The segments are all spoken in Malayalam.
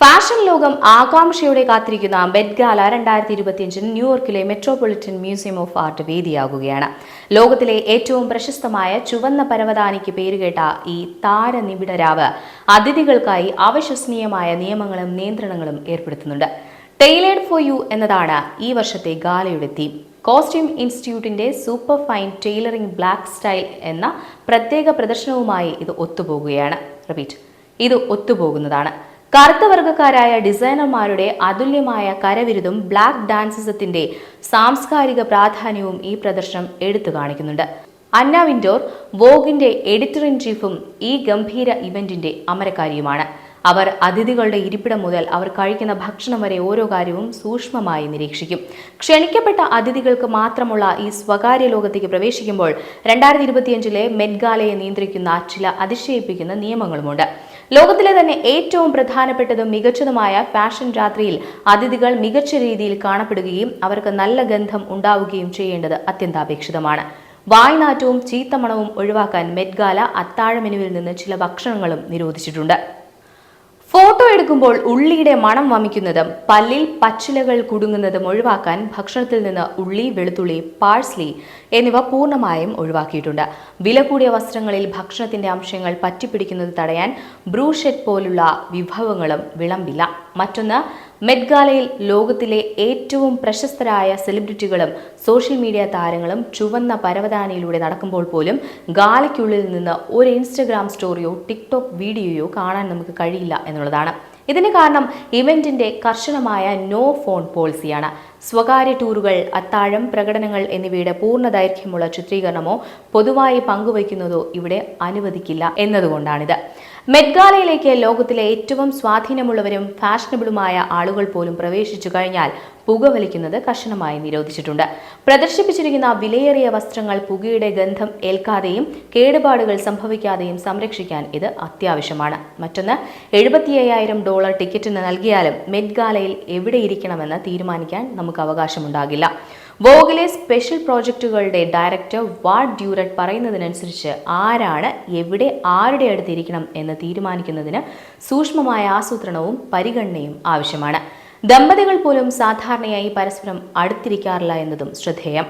ഫാഷൻ ലോകം ആകാംക്ഷയോടെ കാത്തിരിക്കുന്ന മെറ്റ് ഗാല രണ്ടായിരത്തി ഇരുപത്തിയഞ്ചിന് ന്യൂയോർക്കിലെ മെട്രോപൊളിറ്റൻ മ്യൂസിയം ഓഫ് ആർട്ട് വേദിയാകുകയാണ്. ലോകത്തിലെ ഏറ്റവും പ്രശസ്തമായ ചുവന്ന പരവതാനിക്ക് പേരുകേട്ട ഈ താരനിബിഡരാവ് അതിഥികൾക്കായി അവിശ്വസനീയമായ നിയമങ്ങളും നിയന്ത്രണങ്ങളും ഏർപ്പെടുത്തുന്നുണ്ട്. ടെയ്ലേഡ് ഫോർ യു എന്നതാണ് ഈ വർഷത്തെ ഗാലയുടെ തീം കോസ്റ്റ്യൂം ഇൻസ്റ്റിറ്റ്യൂട്ടിന്റെ super fine tailoring black style എന്ന പ്രത്യേക പ്രദർശനവുമായി ഇത് ഒത്തുപോകുകയാണ്. റിപ്പീറ്റ് ഇത് ഒത്തുപോകുന്നതാണ്. കറുത്ത വർഗക്കാരായ ഡിസൈനർമാരുടെ അതുല്യമായ കരവിരുതും ബ്ലാക്ക് ഡാൻസിസത്തിന്റെ സാംസ്കാരിക പ്രാധാന്യവും ഈ പ്രദർശനം എടുത്തു കാണിക്കുന്നുണ്ട്. അന്ന വിൻഡോർ വോഗിന്റെ എഡിറ്റർ ഇൻ ചീഫും ഈ ഗംഭീര ഇവന്റിന്റെ അമരക്കാരിയുമാണ്. അവർ അതിഥികളുടെ ഇരിപ്പിടം മുതൽ അവർ കഴിക്കുന്ന ഭക്ഷണം വരെ ഓരോ കാര്യവും സൂക്ഷ്മമായി നിരീക്ഷിക്കും. ക്ഷണിക്കപ്പെട്ട അതിഥികൾക്ക് മാത്രമുള്ള ഈ സ്വകാര്യ ലോകത്തേക്ക് പ്രവേശിക്കുമ്പോൾ രണ്ടായിരത്തി ഇരുപത്തിയഞ്ചിലെ മെഡ്ഗാലയെ നിയന്ത്രിക്കുന്ന ചില അതിശയിപ്പിക്കുന്ന നിയമങ്ങളുമുണ്ട്. ലോകത്തിലെ തന്നെ ഏറ്റവും പ്രധാനപ്പെട്ടതും മികച്ചതുമായ ഫാഷൻ രാത്രിയിൽ അതിഥികൾ മികച്ച രീതിയിൽ കാണപ്പെടുകയും അവർക്ക് നല്ല ഗന്ധം ഉണ്ടാവുകയും ചെയ്യേണ്ടത് അത്യന്താപേക്ഷിതമാണ്. വായ്നാറ്റവും ചീത്തമണവും ഒഴിവാക്കാൻ മെറ്റ്ഗാല അത്താഴ മെനുവിൽ നിന്ന് ചില ഭക്ഷണങ്ങളും നിരോധിച്ചിട്ടുണ്ട്. ഫോട്ടോ എടുക്കുമ്പോൾ ഉള്ളിയുടെ മണം വമിക്കുന്നതും പല്ലിൽ പച്ചിലകൾ കുടുങ്ങുന്നതും ഒഴിവാക്കാൻ ഭക്ഷണത്തിൽ നിന്ന് ഉള്ളി വെളുത്തുള്ളി പാഴ്സ്ലി എന്നിവ പൂർണമായും ഒഴിവാക്കിയിട്ടുണ്ട്. വില കൂടിയ വസ്ത്രങ്ങളിൽ ഭക്ഷണത്തിന്റെ അംശങ്ങൾ പറ്റിപ്പിടിക്കുന്നത് തടയാൻ ബ്രൂഷെറ്റ് പോലുള്ള വിഭവങ്ങളും വിളമ്പില്ല. മറ്റൊന്ന് മെഡ്ഗാലയിൽ ലോകത്തിലെ ഏറ്റവും പ്രശസ്തരായ സെലിബ്രിറ്റികളും സോഷ്യൽ മീഡിയ താരങ്ങളും ചുവന്ന പരവതാനിയിലൂടെ നടക്കുമ്പോൾ പോലും ഗാലയ്ക്കുള്ളിൽ നിന്ന് ഒരു ഇൻസ്റ്റഗ്രാം സ്റ്റോറിയോ ടിക്ടോക്ക് വീഡിയോയോ കാണാൻ നമുക്ക് കഴിയില്ല എന്നുള്ളതാണ്. ഇതിന് കാരണം ഇവന്റിന്റെ കർശനമായ നോ ഫോൺ പോളിസിയാണ്. സ്വകാര്യ ടൂറുകൾ അത്താഴം പ്രകടനങ്ങൾ എന്നിവയുടെ പൂർണ ദൈർഘ്യമുള്ള ചിത്രീകരണമോ പൊതുവായി പങ്കുവയ്ക്കുന്നതോ ഇവിടെ അനുവദിക്കില്ല എന്നതുകൊണ്ടാണിത്. മെഡ്ഗാലയിലേക്ക് ലോകത്തിലെ ഏറ്റവും സ്വാധീനമുള്ളവരും ഫാഷനബിളുമായ ആളുകൾ പോലും പ്രവേശിച്ചു കഴിഞ്ഞാൽ പുകവലിക്കുന്നത് കർശനമായി നിരോധിച്ചിട്ടുണ്ട്. പ്രദർശിപ്പിച്ചിരിക്കുന്ന വിലയേറിയ വസ്ത്രങ്ങൾ പുകയുടെ ഗന്ധം ഏൽക്കാതെയും കേടുപാടുകൾ സംഭവിക്കാതെയും സംരക്ഷിക്കാൻ ഇത് അത്യാവശ്യമാണ്. മറ്റൊന്ന് എഴുപത്തി ഡോളർ ടിക്കറ്റിന് നൽകിയാലും മെഡ്ഗാലയിൽ എവിടെ ഇരിക്കണമെന്ന് തീരുമാനിക്കാൻ നമുക്ക് അവകാശമുണ്ടാകില്ല. വോഗിലെ സ്പെഷ്യൽ പ്രോജക്റ്റുകളുടെ ഡയറക്ടർ വാർഡ് ഡ്യൂററ്റ് പറയുന്നതിനനുസരിച്ച് ആരാണ് എവിടെ ആരുടെ അടുത്തിരിക്കണം എന്ന് തീരുമാനിക്കുന്നതിന് സൂക്ഷ്മമായ ആസൂത്രണവും പരിഗണനയും ആവശ്യമാണ്. ദമ്പതികൾ പോലും സാധാരണയായി പരസ്പരം അടുത്തിരിക്കാറില്ല എന്നതും ശ്രദ്ധേയം.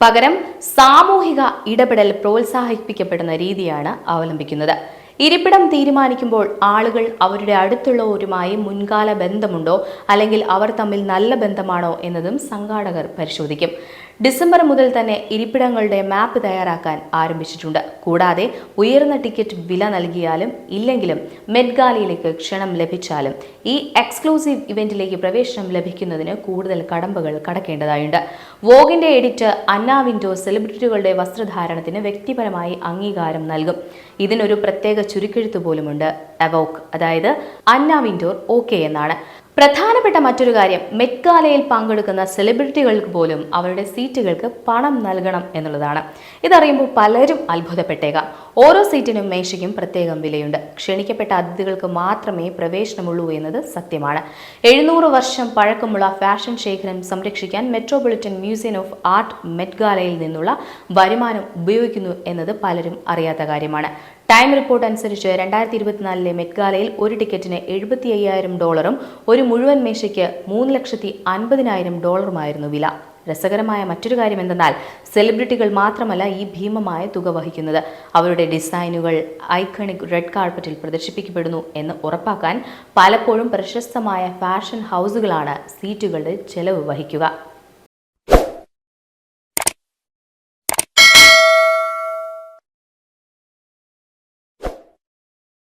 പകരം സാമൂഹിക ഇടപെടൽ പ്രോത്സാഹിപ്പിക്കപ്പെടുന്ന രീതിയാണ് അവലംബിക്കുന്നത്. ഇരിപ്പിടം തീരുമാനിക്കുമ്പോൾ ആളുകൾ അവരുടെ അടുത്തുള്ളവരുമായി മുൻകാല ബന്ധമുണ്ടോ? അല്ലെങ്കിൽ അവർ തമ്മിൽ നല്ല ബന്ധമാണോ എന്നതും സംഘാടകർ പരിശോധിക്കും. ഡിസംബർ മുതൽ തന്നെ ഇരിപ്പിടങ്ങളുടെ മാപ്പ് തയ്യാറാക്കാൻ ആരംഭിച്ചിട്ടുണ്ട്. കൂടാതെ ഉയർന്ന ടിക്കറ്റ് വില നൽകിയാലും ഇല്ലെങ്കിലും മെഡ്ഗാലിയിലേക്ക് ക്ഷണം ലഭിച്ചാലും ഈ എക്സ്ക്ലൂസീവ് ഇവന്റിലേക്ക് പ്രവേശനം ലഭിക്കുന്നതിന് കൂടുതൽ കടമ്പകൾ കടക്കേണ്ടതായുണ്ട്. വോഗിന്റെ എഡിറ്റ് അന്ന വിൻഡോ സെലിബ്രിറ്റികളുടെ വസ്ത്രധാരണത്തിന് വ്യക്തിപരമായി അംഗീകാരം നൽകും. ഇതിനൊരു പ്രത്യേക ചുരുക്കെഴുത്ത് പോലുമുണ്ട്. അവോക്ക് അതായത് അന്ന വിൻഡോർ ഓക്കെ എന്നാണ്. പ്രധാനപ്പെട്ട മറ്റൊരു കാര്യം മെറ്റ്ഗാലയിൽ പങ്കെടുക്കുന്ന സെലിബ്രിറ്റികൾക്ക് പോലും അവരുടെ സീറ്റുകൾക്ക് പണം നൽകണം എന്നുള്ളതാണ്. ഇതറിയുമ്പോൾ പലരും അത്ഭുതപ്പെട്ടേക്കാം. ഓരോ സീറ്റിനും മേശയ്ക്കും പ്രത്യേകം വിലയുണ്ട്. ക്ഷണിക്കപ്പെട്ട അതിഥികൾക്ക് മാത്രമേ പ്രവേശനമുള്ളൂ എന്നത് സത്യമാണ്. എഴുന്നൂറ് വർഷം പഴക്കമുള്ള ഫാഷൻ ശേഖരം സംരക്ഷിക്കാൻ മെട്രോപൊളിറ്റൻ മ്യൂസിയം ഓഫ് ആർട്ട് മെറ്റ്ഗാലയിൽ നിന്നുള്ള വരുമാനം ഉപയോഗിക്കുന്നു എന്നത് പലരും അറിയാത്ത കാര്യമാണ്. ടൈം റിപ്പോർട്ട് അനുസരിച്ച് രണ്ടായിരത്തി ഇരുപത്തിനാലിലെ മെറ്റ്ഗാലയിൽ ഒരു ടിക്കറ്റിന് എഴുപത്തി അയ്യായിരം ഡോളറും ഒരു മുഴുവൻ മേശയ്ക്ക് മൂന്ന് ലക്ഷത്തി അൻപതിനായിരം ഡോളറുമായിരുന്നു വില. രസകരമായ മറ്റൊരു കാര്യം എന്തെന്നാൽ സെലിബ്രിറ്റികൾ മാത്രമല്ല ഈ ഭീമമായ തുക വഹിക്കുന്നത്. അവരുടെ ഡിസൈനുകൾ ഐക്കണിക് റെഡ് കാർപ്പറ്റിൽ പ്രദർശിപ്പിക്കപ്പെടുന്നു എന്ന് ഉറപ്പാക്കാൻ പലപ്പോഴും പ്രശസ്തമായ ഫാഷൻ ഹൗസുകളാണ് സീറ്റുകളുടെ ചെലവ് വഹിക്കുക.